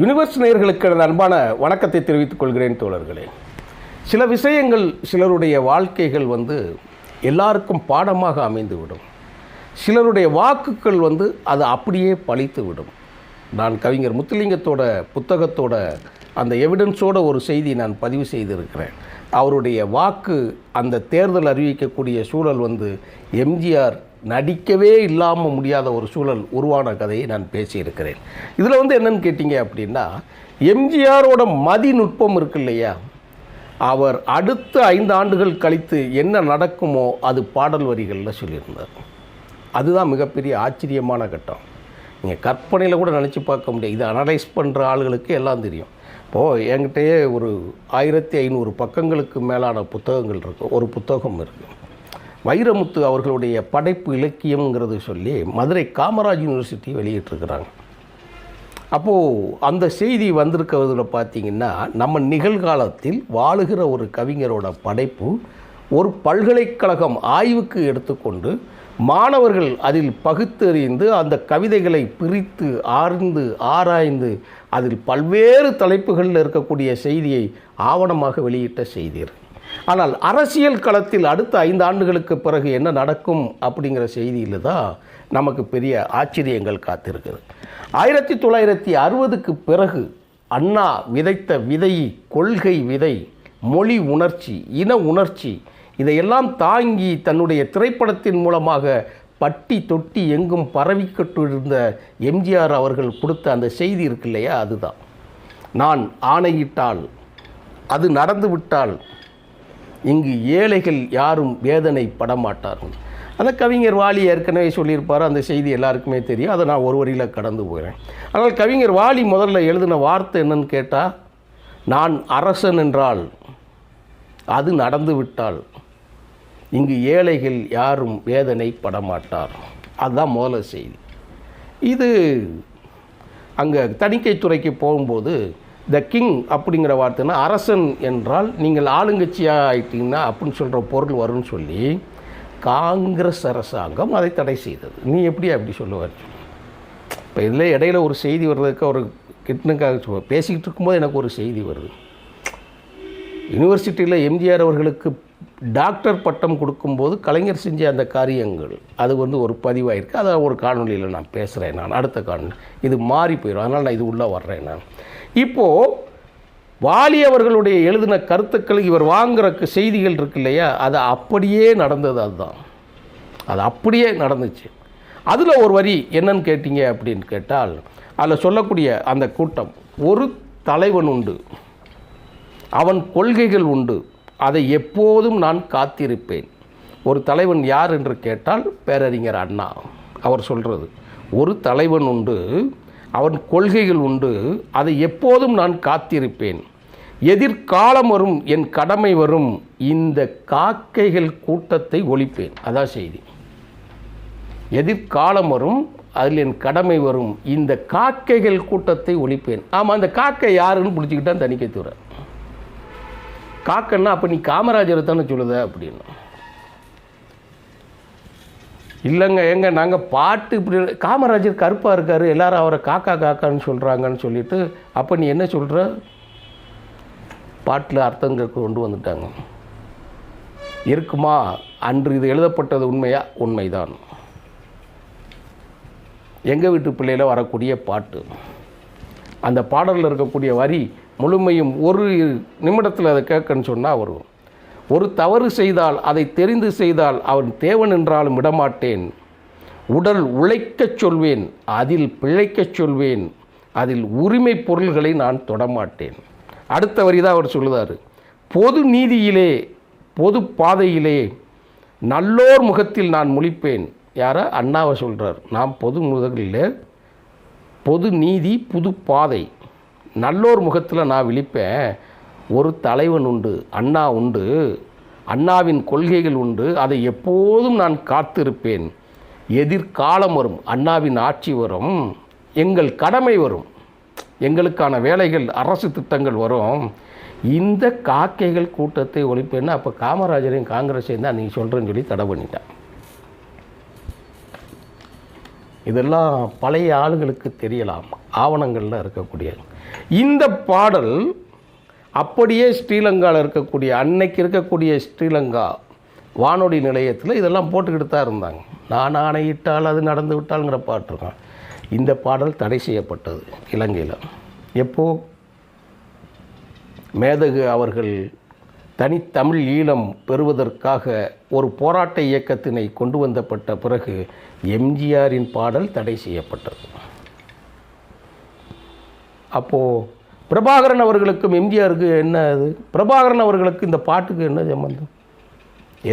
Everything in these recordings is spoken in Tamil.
யூனிவர்ஸ் நேயர்களுக்கு எனது அன்பான வணக்கத்தை தெரிவித்துக் கொள்கிறேன் தோழர்களே. சில விஷயங்கள் சிலருடைய வாழ்க்கைகள் வந்து எல்லாருக்கும் பாடமாக அமைந்துவிடும். சிலருடைய வாக்குகள் வந்து அது அப்படியே பழித்து விடும் நான் கவிஞர் முத்துலிங்கத்தோட புத்தகத்தோட அந்த எவிடன்ஸோட ஒரு செய்தி நான் பதிவு செய்திருக்கிறேன். அவருடைய வாக்கு அந்த தேர்தல் அறிவிக்கக்கூடிய சூழல் வந்து எம்ஜிஆர் நடிக்கவே இல்லாமல் முடியாத ஒரு சூழல் உருவான கதையை நான் பேசியிருக்கிறேன். இதில் வந்து என்னன்னு கேட்டிங்க அப்படின்னா எம்ஜிஆரோட மதிநுட்பம் இருக்கு இல்லையா? அவர் அடுத்த ஐந்து ஆண்டுகள் கழித்து என்ன நடக்குமோ அது பாடல் வரிகளில் சொல்லியிருந்தார். அதுதான் மிகப்பெரிய ஆச்சரியமான கட்டம். நீங்கள் கற்பனையில் கூட நினச்சி பார்க்க முடியாது. இதை அனலைஸ் பண்ணுற ஆளுகளுக்கு எல்லாம் தெரியும். இப்போது என்கிட்டயே ஒரு ஆயிரத்தி ஐநூறு பக்கங்களுக்கு மேலான புத்தகங்கள் இருக்குது ஒரு புத்தகம் இருக்குது வைரமுத்து அவர்களுடைய படைப்பு இலக்கியம்ங்கிறது சொல்லி மதுரை காமராஜ் யூனிவர்சிட்டி வெளியிட்டிருக்கிறாங்க. அப்போது அந்த செய்தி வந்திருக்கிறதுல பார்த்தீங்கன்னா நம்ம நிகழ்காலத்தில் வாழுகிற ஒரு கவிஞரோட படைப்பு ஒரு பல்கலைக்கழகம் ஆய்வுக்கு எடுத்துக்கொண்டு மாணவர்கள் அதில் பகுத்தறிந்து அந்த கவிதைகளை பிரித்து ஆர்ந்து ஆராய்ந்து அதில் பல்வேறு தலைப்புகளில் இருக்கக்கூடிய செய்தியை ஆவணமாக வெளியிட்ட செய்தீர். ஆனால் அரசியல் களத்தில் அடுத்த ஐந்து ஆண்டுகளுக்கு பிறகு என்ன நடக்கும் அப்படிங்கிற செய்தியில் தான் நமக்கு பெரிய ஆச்சரியங்கள் காத்திருக்குது ஆயிரத்தி தொள்ளாயிரத்தி அறுபதுக்கு பிறகு அண்ணா விதைத்த விதை கொள்கை விதை மொழி உணர்ச்சி இன உணர்ச்சி இதையெல்லாம் தாங்கி தன்னுடைய திரைப்படத்தின் மூலமாக பட்டி தொட்டி எங்கும் பரவிக்கொண்டிருந்த எம்ஜிஆர் அவர்கள் கொடுத்த அந்த செய்தி இருக்கு இல்லையா? அதுதான். நான் ஆணையிட்டால் அது நடந்துவிட்டால் இங்கு ஏழைகள் யாரும் வேதனை படமாட்டார்கள் அந்த கவிஞர் வாலி ஏற்கனவே சொல்லியிருப்பார் அந்த செய்தி எல்லாருக்குமே தெரியும். அதை நான் ஒரு வரியில் கடந்து போகிறேன். ஆனால் கவிஞர் வாலி முதல்ல எழுதின வார்த்தை என்னன்னு கேட்டால் நான் அரசன் என்றால் அது நடந்து விட்டால் இங்கு ஏழைகள் யாரும் வேதனை படமாட்டார். அதுதான் முதல்ல செய்தி. இது அங்கே தணிக்கைத்துறைக்கு போகும்போது த கிங் அப்படிங்கிற வார்த்தைனா அரசன் என்றால் நீங்கள் ஆளுங்கட்சியாக ஆயிட்டீங்கன்னா அப்படின்னு சொல்கிற பொருள் வரும்னு சொல்லி காங்கிரஸ் அரசாங்கம் அதை தடை செய்தது. நீ எப்படி அப்படி சொல்லுவார் இப்போ இதில் இடையில ஒரு செய்தி வர்றதுக்கு ஒரு கிட்டனுக்காக பேசிக்கிட்டு இருக்கும்போது எனக்கு ஒரு செய்தி வருது. யூனிவர்சிட்டியில் எம்ஜிஆர் அவர்களுக்கு டாக்டர் பட்டம் கொடுக்கும்போது கலைஞர் செஞ்ச அந்த காரியங்கள் அது வந்து ஒரு பதிவாயிருக்கு. அதை ஒரு காணொலியில் நான் பேசுகிறேன் நான். அடுத்த காணொலி இது மாறி போயிடும் அதனால் நான் இது உள்ளே வர்றேன் நான். இப்போது வாலி அவர்களுடைய எழுதின கருத்துக்கள் இவர் வாங்குறக்கு செய்திகள் இருக்கு இல்லையா? அது அப்படியே நடந்தது அதுதான். அது அப்படியே நடந்துச்சு. அதில் ஒரு வரி என்னன்னு கேட்டீங்க அப்படின்னு கேட்டால் அதில் சொல்லக்கூடிய அந்த கூட்டம் ஒரு தலைவன் உண்டு. அவன் கொள்கைகள் உண்டு. அதை எப்போதும் நான் காத்திருப்பேன். ஒரு தலைவன் யார் என்று கேட்டால் பேரறிஞர் அண்ணா. அவர் சொல்கிறது ஒரு தலைவன் உண்டு அவன் கொள்கைகள் உண்டு அதை எப்போதும் நான் காத்திருப்பேன். எதிர்காலம் வரும் என் கடமை வரும் இந்த காக்கைகள் கூட்டத்தை ஒழிப்பேன். அதான் செய்தி. எதிர்காலம் வரும் அதில் என் கடமை வரும் இந்த காக்கைகள் கூட்டத்தை ஒழிப்பேன். ஆமாம் அந்த காக்கை யாருன்னு பிடிச்சிக்கிட்டான் தணிக்கைத்துறை காக்கன்னா அப்போ நீ காமராஜரை தானே சொல்லுத அப்படின்னு. இல்லைங்க எங்க நாங்கள் பாட்டு இப்படி காமராஜர் கருப்பாக இருக்கார் எல்லாரும் அவரை காக்கா காக்கான்னு சொல்கிறாங்கன்னு சொல்லிட்டு அப்போ நீ என்ன சொல்கிற பாட்டில் அர்த்தங்கள் கொண்டு வந்துட்டாங்க. இருக்குமா? அன்று இது எழுதப்பட்டது உண்மையா? உண்மைதான். எங்கள் வீட்டு பிள்ளையில் வரக்கூடிய பாட்டு. அந்த பாடலில் இருக்கக்கூடிய வரி முழுமையும் ஒரு நிமிடத்தில் அதை கேட்கன்னு சொன்னால் வரும். ஒரு தவறு செய்தால் அதை தெரிந்து செய்தால் அவன் தேவன் என்றாலும் விடமாட்டேன். உடல் உழைக்கச் சொல்வேன் அதில் பிழைக்கச் சொல்வேன் அதில் உரிமை பொருள்களை நான் தொடமாட்டேன். அடுத்த வரி தான் அவர் சொல்லுதார். பொது நீதியிலே பொது பாதையிலே நல்லோர் முகத்தில் நான் முழிப்பேன். யாரா? அண்ணாவை சொல்கிறார் நான் பொது முதலில் பொது நீதி புது பாதை. நல்லோர் முகத்தில் நான் விழிப்பேன். ஒரு தலைவன் உண்டு அண்ணா உண்டு அண்ணாவின் கொள்கைகள் உண்டு அதை எப்போதும் நான் காத்திருப்பேன். எதிர்காலம் வரும் அண்ணாவின் ஆட்சி வரும் எங்கள் கடமை வரும் எங்களுக்கான வேலைகள் அரசு திட்டங்கள் வரும். இந்த காக்கைகள் கூட்டத்தை ஒழிப்பேன்னு அப்போ காமராஜரையும் காங்கிரஸையும் தான் நீ சொல்கிறேன்னு சொல்லி தடை பண்ணிட்டான். இதெல்லாம் பழைய ஆளுகளுக்கு தெரியலாம். ஆவணங்களில் இருக்கக்கூடிய இந்த பாடல் அப்படியே ஸ்ரீலங்காவில் இருக்கக்கூடிய அன்னைக்கு இருக்கக்கூடிய ஸ்ரீலங்கா வானொலி நிலையத்தில் இதெல்லாம் போட்டுக்கிட்டு தான் இருந்தாங்க. நான் ஆணையிட்டால் அது நடந்து விட்டாலுங்கிற பாட்டு இருக்கான் இந்த பாடல் தடை செய்யப்பட்டது இலங்கையில். எப்போது மேதகு அவர்கள் தனித்தமிழ் ஈழம் பெறுவதற்காக ஒரு போராட்ட இயக்கத்தினை கொண்டு வந்தப்பட்ட பிறகு எம்ஜிஆரின் பாடல் தடை செய்யப்பட்டது. அப்போது பிரபாகரன் அவர்களுக்கும் எம்ஜிஆருக்கு என்ன அது? பிரபாகரன் அவர்களுக்கு இந்த பாட்டுக்கு என்ன சம்பந்தம்?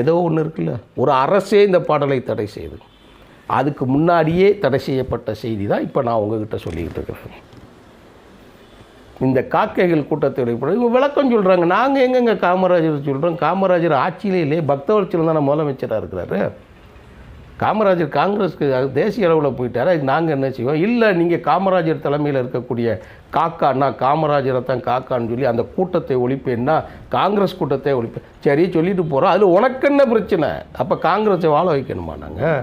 ஏதோ ஒன்று இருக்குல்ல. ஒரு அரசே இந்த பாடலை தடை செய்து அதுக்கு முன்னாடியே தடை செய்யப்பட்ட செய்தி தான் இப்போ நான் உங்ககிட்ட சொல்லிக்கிட்டு இருக்கிறேன் இந்த காக்கைகள் கூட்டத்துடைய படம் இவங்க விளக்கம் சொல்கிறாங்க நாங்கள் எங்கெங்க காமராஜர் சொல்கிறோம் காமராஜர் ஆட்சியிலே இல்லையே பக்தவர்ச்சியில் தானே முதலமைச்சராக இருக்கிறாரு. காமராஜர் காங்கிரஸ்க்கு தேசிய அளவில் போயிட்டார்? அதுக்கு நாங்கள் என்ன செய்வோம்? இல்லை நீங்கள் காமராஜர் தலைமையில் இருக்கக்கூடிய காக்கான்னா காமராஜரை தான் காக்கான்னு சொல்லி அந்த கூட்டத்தை ஒழிப்பேன்னா காங்கிரஸ் கூட்டத்தை ஒழிப்பேன் சரி சொல்லிட்டு போகிறோம் அதில் உனக்கு என்ன பிரச்சனை? அப்போ காங்கிரஸை வாழ வைக்கணுமா நாங்கள்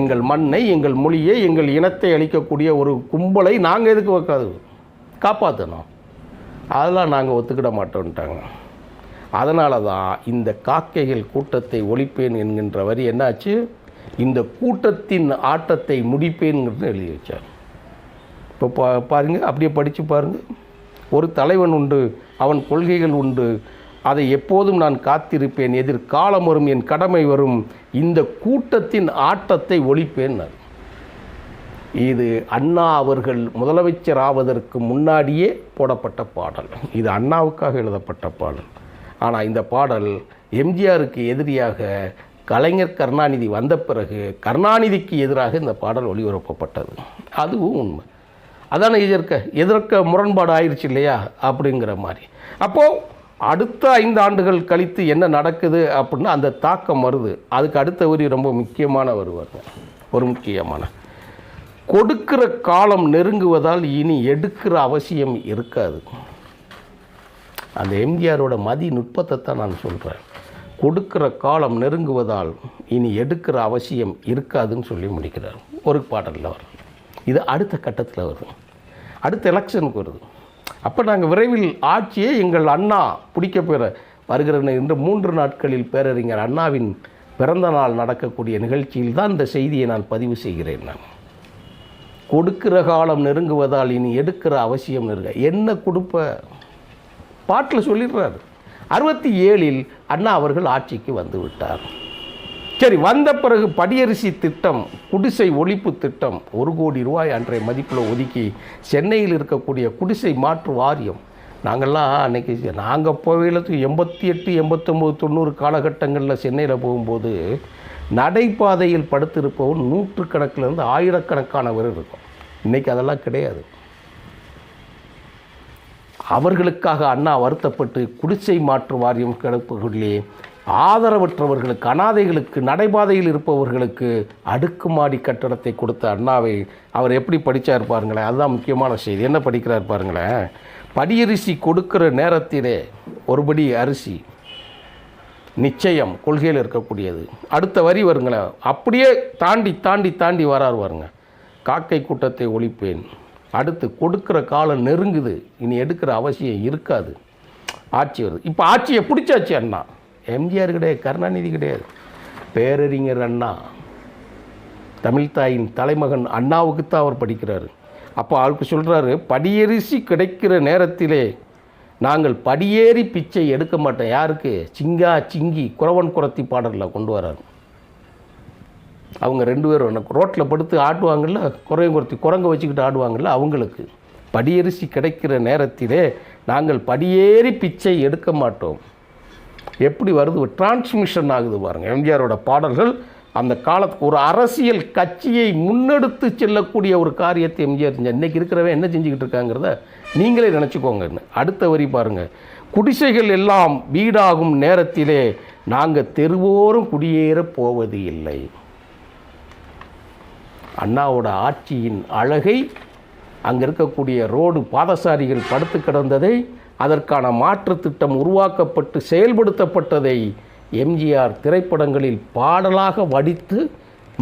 எங்கள் மண்ணை எங்கள் மொழியை எங்கள் இனத்தை அளிக்கக்கூடிய ஒரு கும்பலை நாங்கள் எதுக்கு வைக்காது? காப்பாற்றணும் அதெல்லாம் நாங்கள் ஒத்துக்கிட மாட்டோன்ட்டாங்க அதனால தான் இந்த காக்கைகள் கூட்டத்தை ஒழிப்பேன் என்கின்ற வரி என்னாச்சு? இந்த கூட்டத்தின் ஆட்டத்தை முடிப்பேன்ங்கிறது எழுதி வச்சார். இப்போ பா பாருங்கள் அப்படியே படித்து பாருங்கள் ஒரு தலைவன் உண்டு அவன் கொள்கைகள் உண்டு. அதை எப்போதும் நான் காத்திருப்பேன் எதிர்காலம் வரும் என் கடமை வரும். இந்த கூட்டத்தின் ஆட்டத்தை ஒழிப்பேன் இது அண்ணா அவர்கள் முதலமைச்சர் ஆவதற்கு முன்னாடியே போடப்பட்ட பாடல். இது அண்ணாவுக்காக எழுதப்பட்ட பாடல். ஆனால் இந்த பாடல் எம்ஜிஆருக்கு எதிரியாக கலைஞர் கருணாநிதி வந்த பிறகு கருணாநிதிக்கு எதிராக இந்த பாடல் ஒளிபரப்பப்பட்டது. அதுவும் உண்மை. அதான எதிர்க்க? எதிர்க்க முரண்பாடு ஆயிடுச்சு இல்லையா? அப்படிங்கிற மாதிரி. அப்போது அடுத்த ஐந்து ஆண்டுகள் கழித்து என்ன நடக்குது அப்படின்னா அந்த தாக்கம் வருது. அதுக்கு அடுத்த வரி ரொம்ப முக்கியமான வருவாங்க. ஒரு முக்கியமான. கொடுக்கிற காலம் நெருங்குவதால் இனி எடுக்கிற அவசியம் இருக்காது. அந்த எம்ஜிஆரோட மதி நுட்பத்தை தான் நான் சொல்கிறேன் கொடுக்கிற காலம் நெருங்குவதால் இனி எடுக்கிற அவசியம் இருக்காதுன்னு சொல்லி முடிக்கிறார். ஒரு பாடலில் வரும். இது அடுத்த கட்டத்தில் வருது. அடுத்த எலெக்ஷனுக்கு வருது. அப்போ நாங்கள் விரைவில் ஆட்சியை எங்கள் அண்ணா பிடிக்க பெற வருகிற இன்று மூன்று நாட்களில் பேரறிஞர் அண்ணாவின் பிறந்த நாள் நடக்கக்கூடிய நிகழ்ச்சியில் தான் இந்த செய்தியை நான் பதிவு செய்கிறேன். நான் கொடுக்கிற காலம் நெருங்குவதால் இனி எடுக்கிற அவசியம் நெருங்க என்ன கொடுப்ப? பாட்டில் சொல்லிடுறாரு. அறுபத்தி ஏழில் அண்ணா அவர்கள் ஆட்சிக்கு வந்து விட்டார். சரி வந்த பிறகு படியரிசி திட்டம் குடிசை ஒழிப்பு திட்டம் ஒரு கோடி ரூபாய் அன்றைய மதிப்பில் ஒதுக்கி சென்னையில் இருக்கக்கூடிய குடிசை மாற்று வாரியம். நாங்கள்லாம் அன்னைக்கு நாங்கள் போவையில் எண்பத்தி எட்டு எண்பத்தொம்போது தொண்ணூறு காலகட்டங்களில் சென்னையில் போகும்போது நடைபாதையில் படுத்திருப்பவன் நூற்றுக்கணக்கில் இருந்து ஆயிரக்கணக்கானவர் இருக்கும். இன்றைக்கி அதெல்லாம் கிடையாது. அவர்களுக்காக அண்ணா வருத்தப்பட்டு குடிசை மாற்று வாரியம் கிடப்புகளிலே ஆதரவற்றவர்களுக்கு அனாதைகளுக்கு நடைபாதையில் இருப்பவர்களுக்கு அடுக்குமாடி கட்டடத்தை கொடுத்த அண்ணாவை அவர் எப்படி படித்தார் பாருங்களேன். அதுதான் முக்கியமான செய்தி. என்ன படிக்கிறார் பாருங்களேன். படியரிசி கொடுக்கிற நேரத்திலே ஒருபடி அரிசி நிச்சயம் கொள்கையில் இருக்கக்கூடியது. அடுத்த வரி வருங்களேன். அப்படியே தாண்டி தாண்டி தாண்டி வரார் வருங்க காக்கை கூட்டத்தை ஒழிப்பேன். அடுத்து கொடுக்குற காலம் நெருங்குது. இனி எடுக்கிற அவசியம் இருக்காது. ஆட்சி வருது. இப்போ ஆட்சியை பிடிச்சாச்சு அண்ணா. எம்ஜிஆர் கிடையாது கருணாநிதி கிடையாது. பேரறிஞர் அண்ணா. தமிழ்தாயின் தலைமகன் அண்ணாவுக்கு தான் அவர் படிக்கிறாரு. அப்போ அவருக்கு சொல்கிறாரு படியரிசி கிடைக்கிற நேரத்திலே நாங்கள் படியேறி பிச்சை எடுக்க மாட்டோம். யாருக்கு? சிங்கா சிங்கி குறவன் குரத்தி பாடலில் கொண்டு வராரு. அவங்க ரெண்டு பேரும் எனக்கு ரோட்டில் படுத்து ஆடுவாங்கள்ல குறையும் குறைத்தி குரங்க வச்சுக்கிட்டு ஆடுவாங்கள்ல அவங்களுக்கு படியரிசி கிடைக்கிற நேரத்திலே நாங்கள் படியேறி பிச்சை எடுக்க மாட்டோம். எப்படி வருது? டிரான்ஸ்மிஷன் ஆகுது பாருங்கள் எம்ஜிஆரோட பாடல்கள் அந்த காலத்துக்கு ஒரு அரசியல் கட்சியை முன்னெடுத்து செல்லக்கூடிய ஒரு காரியத்தை எம்ஜிஆர் செஞ்சார். இன்றைக்கி இருக்கிறவன் என்ன செஞ்சுக்கிட்டு இருக்காங்கிறத நீங்களே நினச்சிக்கோங்கன்னு அடுத்த வரி பாருங்கள் குடிசைகள் எல்லாம் வீடாகும் நேரத்திலே நாங்கள் தெருவோறும் குடியேற போவது இல்லை அண்ணாவோட ஆட்சியின் அழகை அங்கே இருக்கக்கூடிய ரோடு பாதசாரிகள் படுத்து கிடந்ததை அதற்கான மாற்று திட்டம் உருவாக்கப்பட்டு செயல்படுத்தப்பட்டதை எம்ஜிஆர் திரைப்படங்களில் பாடலாக வடித்து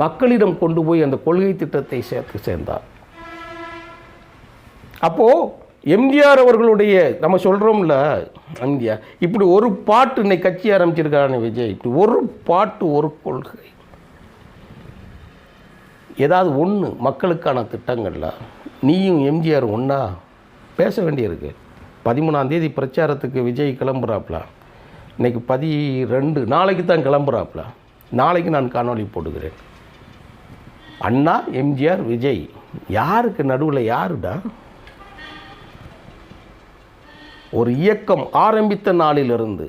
மக்களிடம் கொண்டு போய் அந்த கொள்கை திட்டத்தை சேர்த்து சேர்ந்தார். அப்போது எம்ஜிஆர் அவர்களுடைய நம்ம சொல்கிறோம்ல இந்தியா இப்படி ஒரு பாட்டு இன்னைக்கு கட்சி ஆரம்பிச்சிருக்காரு விஜய் இப்படி ஒரு பாட்டு ஒரு கொள்கை. ஏதாவது ஒன்று மக்களுக்கான திட்டங்கள்ல நீயும் எம்ஜிஆர் ஒன்றா பேச வேண்டியிருக்கு. பதிமூணாந்தேதி பிரச்சாரத்துக்கு விஜய் கிளம்புறாப்புல இன்னைக்கு பதி ரெண்டு நாளைக்கு தான் கிளம்புறாப்புல நாளைக்கு நான் காணொளி போடுகிறேன். அண்ணா எம்ஜிஆர் விஜய் யாருக்கு நடுவில் யாருடா? ஒரு இயக்கம் ஆரம்பித்த நாளிலிருந்து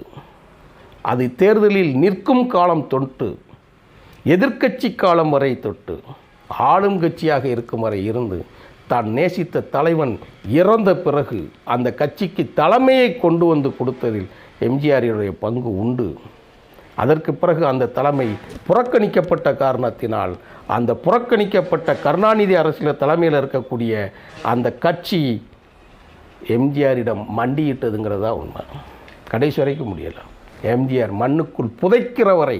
அது தேர்தலில் நிற்கும் காலம் தொட்டு எதிர்க்கட்சி காலம் வரை தொட்டு ஆளும் கட்சியாக இருக்கும் வரை இருந்து தான் நேசித்த தலைவன் இறந்த பிறகு அந்த கட்சிக்கு தலைமையை கொண்டு வந்து கொடுத்ததில் எம்ஜிஆரியுடைய பங்கு உண்டு. அதற்கு பிறகு அந்த தலைமை புறக்கணிக்கப்பட்ட காரணத்தினால் அந்த புறக்கணிக்கப்பட்ட கருணாநிதி அரசியல் தலைமையில் இருக்கக்கூடிய அந்த கட்சி எம்ஜிஆரிடம் மண்டியிட்டதுங்கிறதா உண்மை. கடைசி வரைக்கும் முடியலை. எம்ஜிஆர் மண்ணுக்குள் புதைக்கிற வரை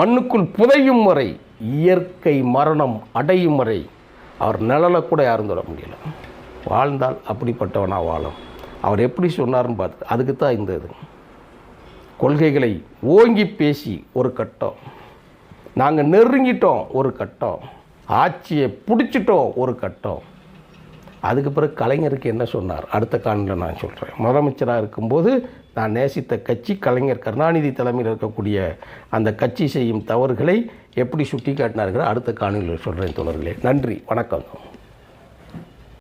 மண்ணுக்குள் புதையும் வரை இயற்கை மரணம் அடையும் வரை அவர் நிழலை கூட யாரும் தொட முடியல. வாழ்ந்தால் அப்படிப்பட்டவனாக வாழும். அவர் எப்படி சொன்னார்னு பார்த்து அதுக்கு தான் இந்த இது. கொள்கைகளை ஓங்கி பேசி ஒரு கட்டம். நாங்கள் நெருங்கிட்டோம் ஒரு கட்டம். ஆட்சியை பிடிச்சிட்டோம் ஒரு கட்டம். அதுக்கு பிறகு கலைஞருக்கு என்ன சொன்னார்? அடுத்த காணில் நான் சொல்கிறேன் முதலமைச்சராக இருக்கும்போது நான் நேசித்த கட்சி கலைஞர் கருணாநிதி தலைமையில் இருக்கக்கூடிய அந்த கட்சி செய்யும் தவறுகளை எப்படி சுட்டி காட்டினாருங்கிற அடுத்த காணொலியில் சொல்கிறேன் தோழர்களே. நன்றி. வணக்கம்.